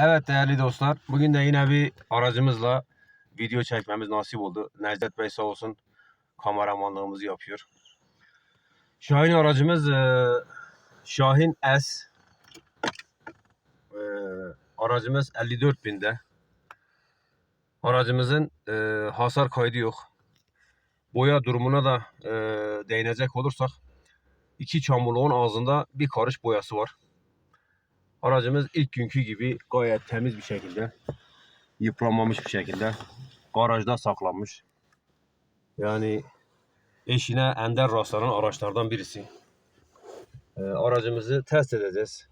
Evet değerli dostlar, bugün de yine bir aracımızla video çekmemiz nasip oldu. Necdet Bey sağ olsun kameramanlığımızı yapıyor. Şahin aracımız e, Şahin S. E, aracımız 54 binde. Aracımızın e, hasar kaydı yok. Boya durumuna da değinecek olursak iki çamurluğun ağzında bir karış boyası var. Aracımız ilk günkü gibi gayet temiz bir şekilde, yıpranmamış bir şekilde garajda saklanmış. Yani eşine ender rastlanan araçlardan birisi. Ee, aracımızı test edeceğiz.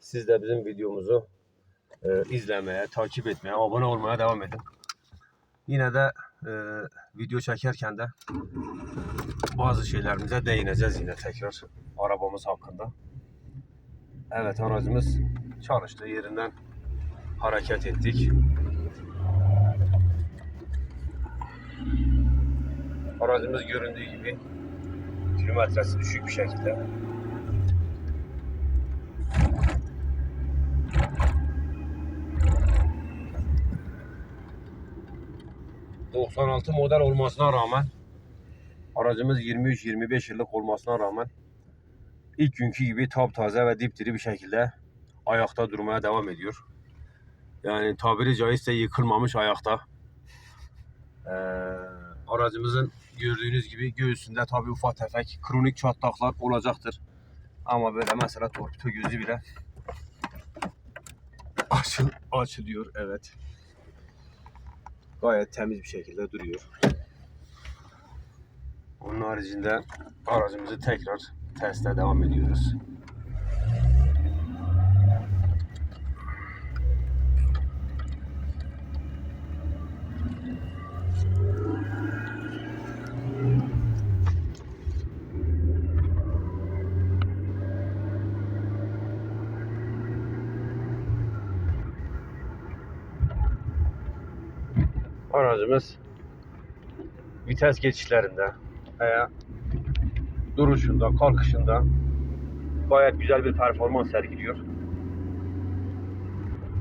Siz de bizim videomuzu e, izlemeye, takip etmeye, abone olmaya devam edin. Yine de e, video çekerken de bazı şeylerimize değineceğiz yine tekrar arabamız hakkında. Evet aracımız çalıştığı yerinden hareket ettik. Aracımız göründüğü gibi kilometresi düşük bir şekilde. ...96 model olmasına rağmen... ...aracımız 23-25 yıllık olmasına rağmen ilk günkü gibi taptaze ve dipdiri bir şekilde ayakta durmaya devam ediyor. Yani tabiri caizse yıkılmamış ayakta. Ee, aracımızın gördüğünüz gibi göğsünde tabi ufak tefek kronik çatlaklar olacaktır. Ama böyle mesela torpido gözü bile açıl, açılıyor evet. Gayet temiz bir şekilde duruyor. Onun haricinde aracımızı tekrar teste devam ediyoruz. Aracımız vites geçişlerinde veya duruşunda, kalkışında gayet güzel bir performans sergiliyor.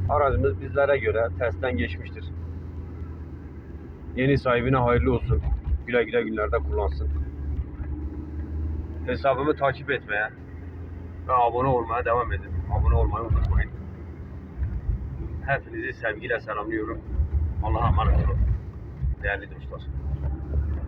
Aracımız bizlere göre testten geçmiştir. Yeni sahibine hayırlı olsun. Güle güle günlerde kullansın. Hesabımı takip etmeye ve abone olmaya devam edin. Abone olmayı unutmayın. Hepinizi sevgiyle selamlıyorum. Allah'a emanet olun. Değerli dostlar.